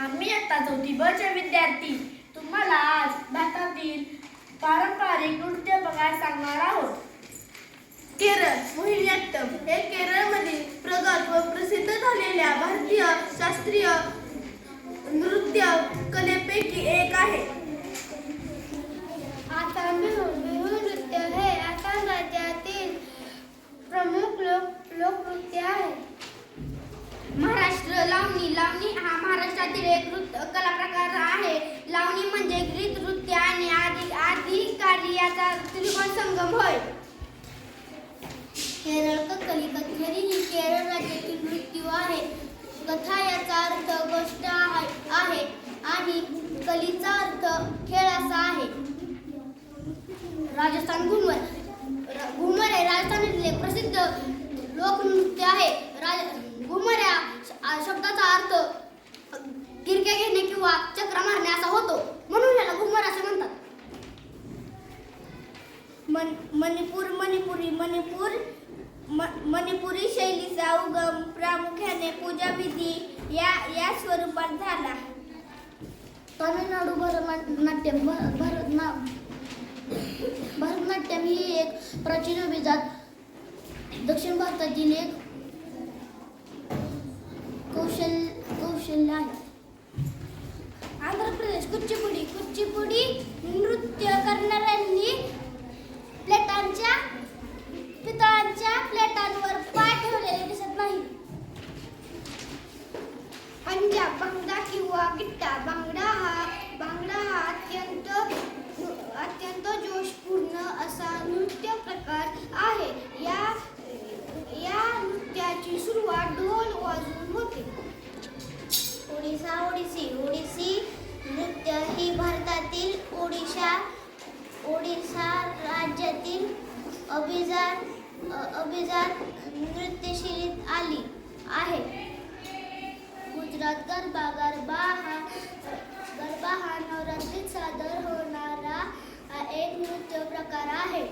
आम्ही आता चौथी बचे विद्यार्थी तुम्हाला आज भारतातील पारंपरिक नृत्य बघायला सांगणार आहोत. केरळ मोहिनीअट्टम हे केरळमधील प्रगत व प्रसिद्ध झालेल्या भारतीय शास्त्रीय नृत्य कलेपैकी एक आहे. आता बिहू नृत्य हे आसाम राज्यातील प्रमुख लोक लोकनृत्य आहे. लावणी लावणी हा महाराष्ट्रातील एक नृत्य कला प्रकार आहे. लावणी म्हणजे गीत नृत्य आणि आधी अधिकारी याचा त्रिकोण संगम होय. केरळ कथली कथ्थरी ही केरळ राज्यातील नृत्य आहे. कथा याचा अर्थ गोष्ट आहे आणि कलीचा अर्थ खेळ असा आहे. राजस्थान घुमर घुमर हे राजस्थानातील प्रसिद्ध लोकनृत्य आहे. राज घुमर या अर्थ गिरक्या घेणे किंवा चक्र मारणे असा होतो. म्हणून याला घुमर असे म्हणतात. मन मणिपूर मणिपुरी मणिपूर म- मणिपुरी शैलीचा उगम प्रामुख्याने पूजा विधी या या स्वरूपात झाला. तामिळनाडू भरतनाट्यम भर भरतना भरतनाट्यम ही एक प्राचीन अभिजात दक्षिण भारतातील एक आंध्र कुचिपुडी नृत्य करणाऱ्यांनी प्लेटांच्या पितळांच्या प्लेटांवर पाय ठेवलेले दिसत नाही. पंजाब बांगडा किंवा गिट्टा बांगडा हा बांगडा हा अत्यंत अत्यंत जोशपूर्ण असा नृत्य प्रकार आहे. या या नृत्याची सुरुवात ढोल वाजून होते. ओडिसा ओडिसी अभिजात अभिजात नृत्यशैलीत आली आहे. गुजरात गरबा गरबा हा गरबा हा नवरात्रीत सादर होणारा एक नृत्य प्रकार आहे.